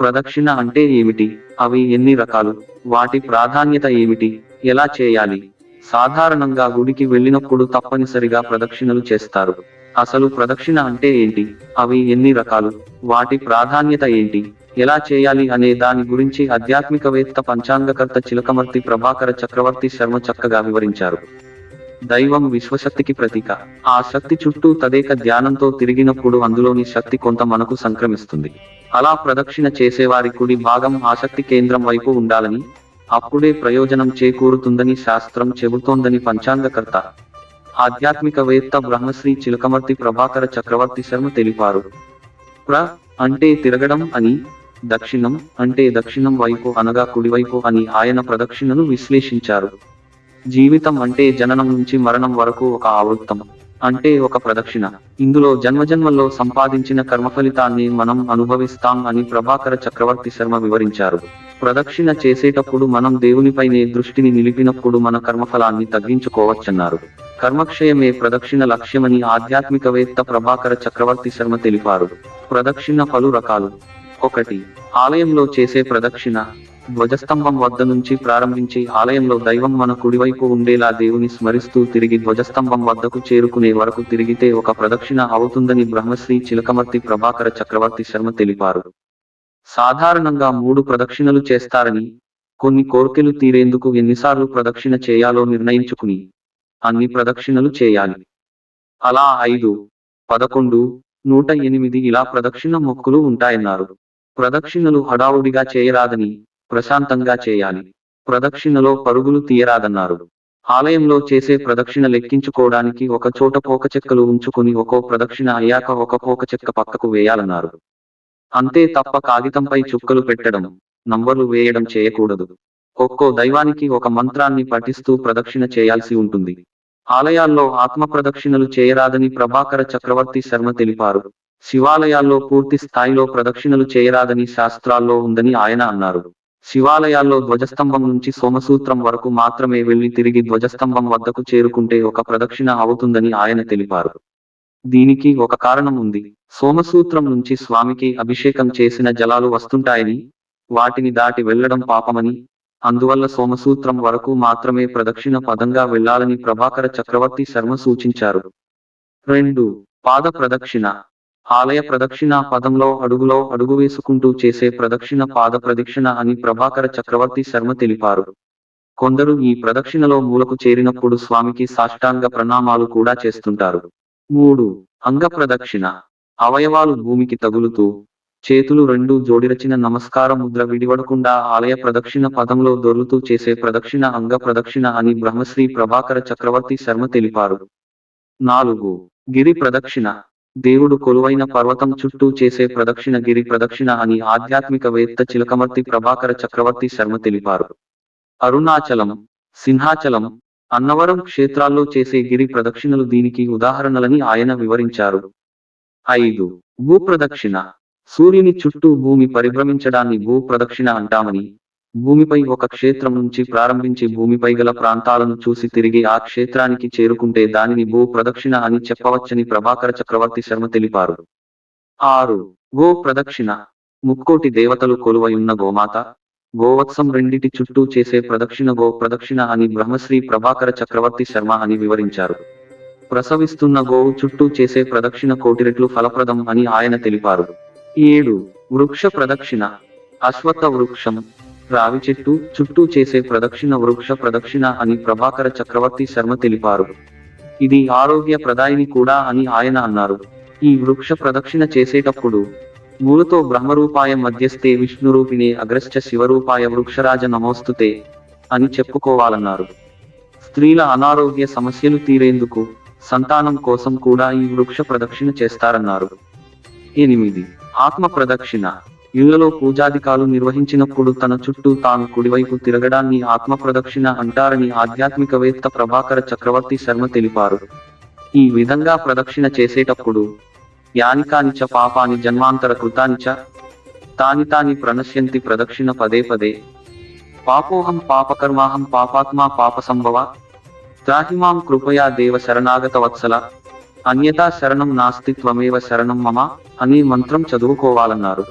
ప్రదక్షిణ అంటే ఏమిటి? అవి ఎన్ని రకాలు? వాటి ప్రాధాన్యత ఏమిటి? ఎలా చేయాలి? సాధారణంగా గుడికి వెళ్ళినప్పుడు తప్పనిసరిగా ప్రదక్షిణలు చేస్తారు. అసలు ప్రదక్షిణ అంటే ఏంటి? అవి ఎన్ని రకాలు? వాటి ప్రాధాన్యత ఏంటి? ఎలా చేయాలి అనే దాని గురించి ఆధ్యాత్మికవేత్త పంచాంగకర్త చిలకమర్తి ప్రభాకర చక్రవర్తి శర్మ చక్కగా వివరించారు. దైవం విశ్వశక్తికి ప్రతీక. ఆ శక్తి చుట్టూ తదేక ధ్యానంతో తిరిగినప్పుడు అందులోని శక్తి కొంత మనకు సంక్రమిస్తుంది. అలా ప్రదక్షిణ చేసేవారి కుడి భాగం ఆసక్తి కేంద్రం వైపు ఉండాలని అప్పుడే ప్రయోజనం చేకూరుతుందని శాస్త్రం చెబుతోందని పంచాంగకర్త. ఆధ్యాత్మికవేత్త బ్రహ్మశ్రీ చిలకమర్తి ప్రభాకర చక్రవర్తి శర్మ తెలిపారు. ప్ర అంటే తిరగడం అని దక్షిణం అంటే దక్షిణం వైపు అనగా కుడివైపు అని ఆయన ప్రదక్షిణను విశ్లేషించారు. జీవితం అంటే జననం నుంచి మరణం వరకు ఒక ఆవృత్తం. అంటే ఒక ప్రదక్షిణ. ఇందులో జన్మజన్మల్లో సంపాదించిన కర్మఫలితాన్ని మనం అనుభవిస్తాం అని ప్రభాకర చక్రవర్తి శర్మ వివరించారు. ప్రదక్షిణ చేసేటప్పుడు మనం దేవునిపైనే దృష్టిని నిలిపినప్పుడు మన కర్మఫలాన్ని తగ్గించుకోవచ్చన్నారు. కర్మక్షయమే ప్రదక్షిణ లక్ష్యమని ఆధ్యాత్మికవేత్త ప్రభాకర చక్రవర్తి శర్మ తెలిపారు. ప్రదక్షిణ పలు రకాలు. ఒకటి ఆలయంలో చేసే ప్రదక్షిణ. ధ్వజస్తంభం వద్ద నుంచి ప్రారంభించి ఆలయంలో దైవం మన కుడివైపు ఉండేలా దేవుని స్మరిస్తూ తిరిగి ధ్వజస్తంభం వద్దకు చేరుకునే వరకు తిరిగితే ఒక ప్రదక్షిణ అవుతుందని బ్రహ్మశ్రీ చిలకమర్తి ప్రభాకర చక్రవర్తి శర్మ తెలిపారు. సాధారణంగా మూడు ప్రదక్షిణలు చేస్తారని కొన్ని కోర్కెలు తీరేందుకు ఎన్నిసార్లు ప్రదక్షిణ చేయాలో నిర్ణయించుకుని అన్ని ప్రదక్షిణలు చేయాలి. అలా ఐదు పదకొండు నూట ఎనిమిది ఇలా ప్రదక్షిణ మొక్కులు ఉంటాయన్నారు. ప్రదక్షిణలు హడావుడిగా చేయరాదని ప్రశాంతంగా చేయాలి. ప్రదక్షిణలో పరుగులు తీయరాదన్నారు. ఆలయంలో చేసే ప్రదక్షిణ లెక్కించుకోవడానికి ఒక చోట పోక చెక్కలు ఉంచుకుని ఒక్కో ప్రదక్షిణ అయ్యాక ఒక పోక చెక్క పక్కకు వేయాలన్నారు. అంతే తప్ప కాగితంపై చుక్కలు పెట్టడం నంబర్లు వేయడం చేయకూడదు. ఒక్కో దైవానికి ఒక మంత్రాన్ని పఠిస్తూ ప్రదక్షిణ చేయాల్సి ఉంటుంది. ఆలయాల్లో ఆత్మ ప్రదక్షిణలు చేయరాదని ప్రభాకర చక్రవర్తి శర్మ తెలిపారు. శివాలయాల్లో పూర్తి స్థాయిలో ప్రదక్షిణలు చేయరాదని శాస్త్రాల్లో ఉందని ఆయన అన్నారు. శివాలయాల్లో ధ్వజస్తంభం నుంచి సోమసూత్రం వరకు మాత్రమే వెళ్ళి తిరిగి ధ్వజస్తంభం వద్దకు చేరుకుంటే ఒక ప్రదక్షిణ అవుతుందని ఆయన తెలిపారు. దీనికి ఒక కారణం ఉంది. సోమసూత్రం నుంచి స్వామికి అభిషేకం చేసిన జలాలు వస్తుంటాయని వాటిని దాటి వెళ్ళడం పాపమని అందువల్ల సోమసూత్రం వరకు మాత్రమే ప్రదక్షిణ పదంగా వెళ్ళాలని ప్రభాకర చక్రవర్తి శర్మ సూచించారు. రెండు. పాద ప్రదక్షిణ. ఆలయ ప్రదక్షిణ పదంలో అడుగులో అడుగు వేసుకుంటూ చేసే ప్రదక్షిణ పాద ప్రదక్షిణ అని ప్రభాకర చక్రవర్తి శర్మ తెలిపారు. కొందరు ఈ ప్రదక్షిణలో మూలకు చేరినప్పుడు స్వామికి సాష్టాంగ ప్రణామాలు కూడా చేస్తుంటారు. మూడు అంగ ప్రదక్షిణ. అవయవాలు భూమికి తగులుతూ చేతులు రెండు జోడిరచిన నమస్కార ముద్ర విడివడకుండా ఆలయ ప్రదక్షిణ పదంలో దొర్లుతూ చేసే ప్రదక్షిణ అంగ ప్రదక్షిణ అని బ్రహ్మశ్రీ ప్రభాకర చక్రవర్తి శర్మ తెలిపారు. నాలుగు గిరి ప్రదక్షిణ. దేవుడు కొలువైన పర్వతం చుట్టూ చేసే ప్రదక్షిణ గిరి ప్రదక్షిణ అని ఆధ్యాత్మికవేత్త చిలకమర్తి ప్రభాకర చక్రవర్తి శర్మ తెలిపారు. అరుణాచలం సింహాచలం అన్నవరం క్షేత్రాల్లో చేసే గిరి ప్రదక్షిణలు దీనికి ఉదాహరణలని ఆయన వివరించారు. ఐదు భూప్రదక్షిణ. సూర్యుని చుట్టూ భూమి పరిభ్రమించడాన్ని భూ ప్రదక్షిణ అంటామని భూమిపై ఒక క్షేత్రం నుంచి ప్రారంభించి భూమిపై గల ప్రాంతాలను చూసి తిరిగి ఆ క్షేత్రానికి చేరుకుంటే దానిని భూ ప్రదక్షిణ అని చెప్పవచ్చని ప్రభాకర చక్రవర్తి శర్మ తెలిపారు. ఆరు. గో ప్రదక్షిణ. ముక్కోటి దేవతలు కొలువయున్న గోమాత గోవత్సం రెండిటి చుట్టూ చేసే ప్రదక్షిణ గో ప్రదక్షిణ అని బ్రహ్మశ్రీ ప్రభాకర చక్రవర్తి శర్మ అని వివరించారు. ప్రసవిస్తున్న గోవు చుట్టూ చేసే ప్రదక్షిణ కోటి రెట్లు ఫలప్రదం అని ఆయన తెలిపారు. ఏడు. వృక్ష ప్రదక్షిణ. అశ్వత్థ వృక్షం. రావి చెట్టు చుట్టూ చేసే ప్రదక్షిణ వృక్ష ప్రదక్షిణ అని ప్రభాకర చక్రవర్తి శర్మ తెలిపారు. ఇది ఆరోగ్య ప్రదాయిని కూడా అని ఆయన అన్నారు. ఈ వృక్ష ప్రదక్షిణ చేసేటప్పుడు మూలతో బ్రహ్మరూపాయ మధ్యస్థే విష్ణురూపిణే అగ్రశ్చ శివరూపాయ వృక్షరాజ నమోస్తుతే అని చెప్పుకోవాలన్నారు. స్త్రీల అనారోగ్య సమస్యలు తీరేందుకు సంతానం కోసం కూడా ఈ వృక్ష ప్రదక్షిణ చేస్తారన్నారు. ఎనిమిది. ఆత్మ ప్రదక్షిణ. ఇళ్ళలో పూజాధికాలు నిర్వహించినప్పుడు తన చుట్టూ తాను కుడివైపు తిరగడాన్ని ఆత్మ ప్రదక్షిణ అంటారని ఆధ్యాత్మికవేత్త ప్రభాకర చక్రవర్తి శర్మ తెలిపారు. ఈ విధంగా ప్రదక్షిణ చేసేటప్పుడు యానికాని చ పాపాని జన్మాంతర కృతాని చ తాని తాని ప్రణశ్యంతి ప్రదక్షిణ పదే పదే. పాపోహం పాపకర్మాహం పాపాత్మా పాప సంభవ త్రాహిమాం కృపయా దేవ శరణాగత వత్సల అన్యతా శరణం నాస్తిత్వమేవ శరణం మమ అనే మంత్రం చదువుకోవాలన్నారు.